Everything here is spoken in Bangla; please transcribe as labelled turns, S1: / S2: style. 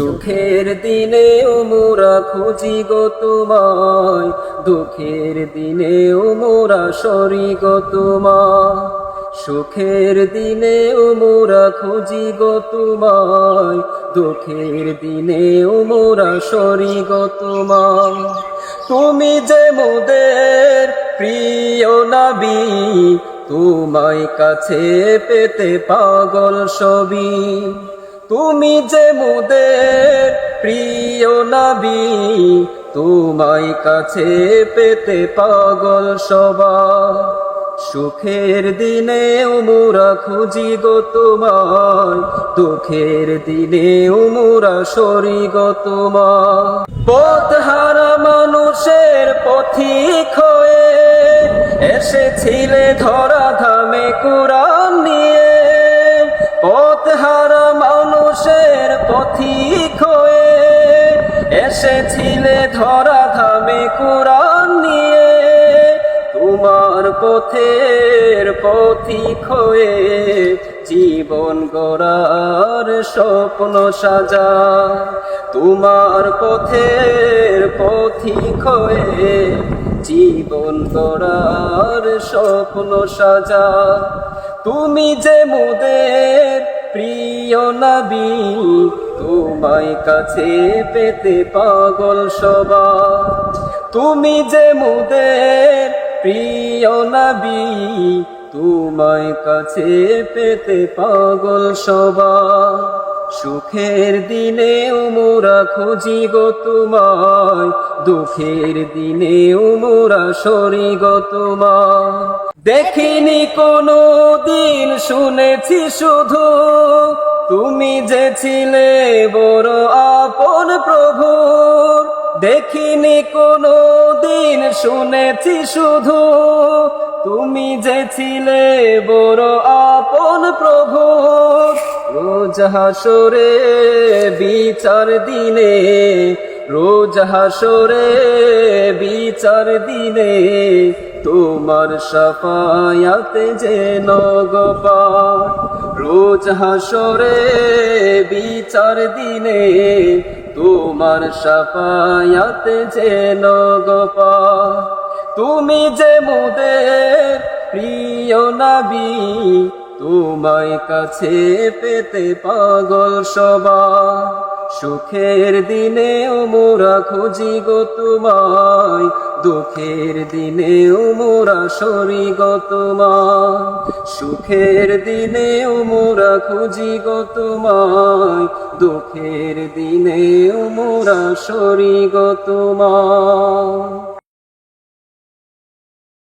S1: সুখের দিনে মোরা খুঁজি গো তোমায়, দুঃখের দিনে মোরা সরি গো তোমায়। সুখের দিনে মোরা খুঁজি গো তোমায়, দুঃখের দিনে মোরা সরি গো তোমায়। তুমি যে মোদের প্রিয় নাবি, তোমায় কাছে পেতে পাগল সবই। তুমি যে মোদের প্রিয় নাবি, তোমায় কাছে পেতে পাগল সবাই সুখের দিনে মোরা খুঁজি গো তোমায়, দুঃখের দিনে মোরা সরি গো তোমায়। পথ হারা মানুষের পথিক হয়ে এসেছিলে ধরা ধামে কোরআন নিয়ে। এসেছিলে ধরা ধামে কোরআন নিয়ে তোমার পথের পথিক হয়ে জীবন গড়ার স্বপ্ন সাজা। তোমার পথের পথিক হয়ে জীবন গড়ার স্বপ্ন সাজা। তুমি যে মোদের প্রিয় নবী, তোমায় কাছে পেতে পাগল সবা তুমি যে মুদের প্রিয় নবী, তোমায় কাছে পেতে পাগল সবা সুখের দিনে মোরা খুঁজি গো তোমায়, দুঃখের দিনে মোরা সরি গো তোমায়। দেখিনি কোনো দিন শুনেছি শুধু, তুমি যে ছিলে বড় আপন প্রভু। দেখিনি কোনো দিন শুনেছি শুধু, তুমি যে ছিলে বড় আপন প্রভু। রোজ হাসরে বিচার দিনে, রোজ হাসরে বিচার দিনে, তোমার সাফায়াতে যে নগপা রোজ বিচার দিনে, তোমার সাফায়াতে যে নগপা তুমি যে মোদের প্রিয় নবী তোমায় কাছে পেতে পাগল সবা সুখের দিনে মোরা খুঁজি গো তোমায়, দুঃখের দিনে মোরা সরি গো তোমায়। সুখের দিনে মোরা খুঁজি গো তোমায়, দুঃখের দিনে মোরা সরি গো তোমায়।